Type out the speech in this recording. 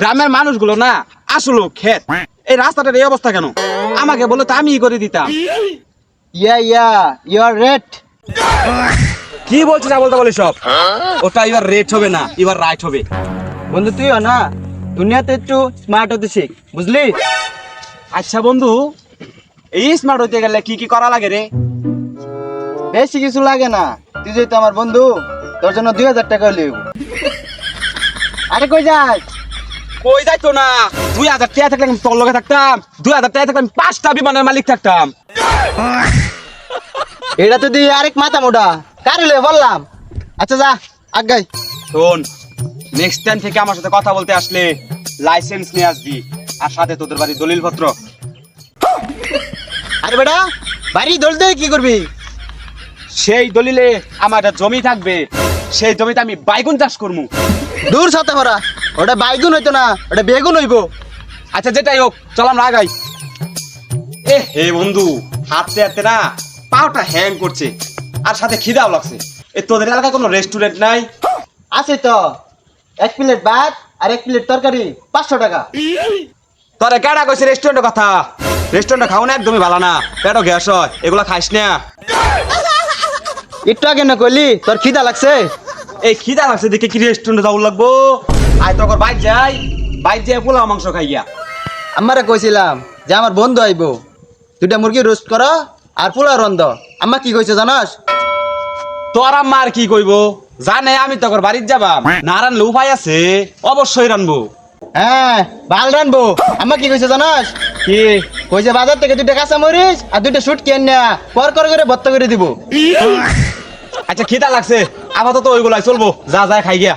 গ্রামের মানুষগুলো না আসলো খেত এই রাস্তাটার এই অবস্থা কেন? আমাকে বলে তো আমি করে দিতাম। ইয়া ইয়া ইউ আর রেট কি বলছিস না বলতে বলে সব? ওটা এবার রেট হবে না, এবার রাইট হবে। বন্ধু, তুইও না? দুনিয়াতে একটু স্মার্ট হতে শিখ, বুঝলি? আচ্ছা বন্ধু, এই স্মার্ট হতে গেলে কি কি করা লাগে রে? বেশি কিছু লাগে না। তুই যেহেতু আমার বন্ধু, তোর জন্য দুই হাজার টাকা লিব। আরে কই যাস? কই যাইতো না? দুই হাজার টাকা থাকলে আমি তোর লগে থাকতাম। দুই হাজার টাকা থাকলে আমি পাঁচটা বিমানের মালিক থাকতাম। এটা তো দিয়ে আরেক মাথা মোটা। কার হলে বললাম? আচ্ছা যা আগাই শোন নেক্সট টাইম থেকে আমার সাথে কথা বলতে আসলে লাইসেন্স নিয়ে আসবি আর সাথে তোদের বাড়ির দলিল পত্র আরে বেটা বাড়ি দোল দিয়ে কি করবি? সেই দলিলে আমার একটা জমি থাকবে। সেই জমিতে আমি বাইগুন চাষ করব দূর সাথে ভরা। ওটা বাইগুন হইতো না ওটা বেগুন হইবো। আচ্ছা যেটাই হোক চল আমরা আগাই। এ হে বন্ধু হাঁটতে হাঁটতে না পাওটা হ্যাং করছে আর সাথে খিদাও লাগছে। এ তোদের এলাকায় কোনো রেস্টুরেন্ট নাই? আছে তো এক প্লেট ভাত আর এক প্লেট তরকারি পাঁচশো টাকা। তোরে কেডা কইছে রেস্টুরেন্টের কথা? রেস্টুরেন্টে খাও না একদমই ভালো না পেটও গ্যাস হয় এগুলো খাইস না। একটু আগে না কইলি তোর খিদা লাগছে? এই খিদা লাগছে দেখে কি রেস্টুরেন্টে যাও লাগবো? আয় তখন বাইর যাই। বাইর যাই পোলাও মাংস খাইয়া। আমারে কইছিলাম যে আমার বন্ধু আইবো। দুটা মুরগি রোস্ট করো আর পোলা রন্ধ। আম্মা কি কইছে জানাস? তোর আম্মা আর কি কইব? জানে আমি তখন বাড়ির যাবা। না রানলে উপায় আছে অবশ্যই রানবো। হ্যাঁ ভালো রানবো। আম্মা কি কইছে জানাস? কি? কইছে বাজার থেকে দুটা কাঁচা মরিচ আর দুটা শুট কেন না পর করে করে ভর্তা করে দিব। আচ্ছা খিদা লাগছে। আপাতত ওইগুলাই চলবো। যা যা খাই গিয়া।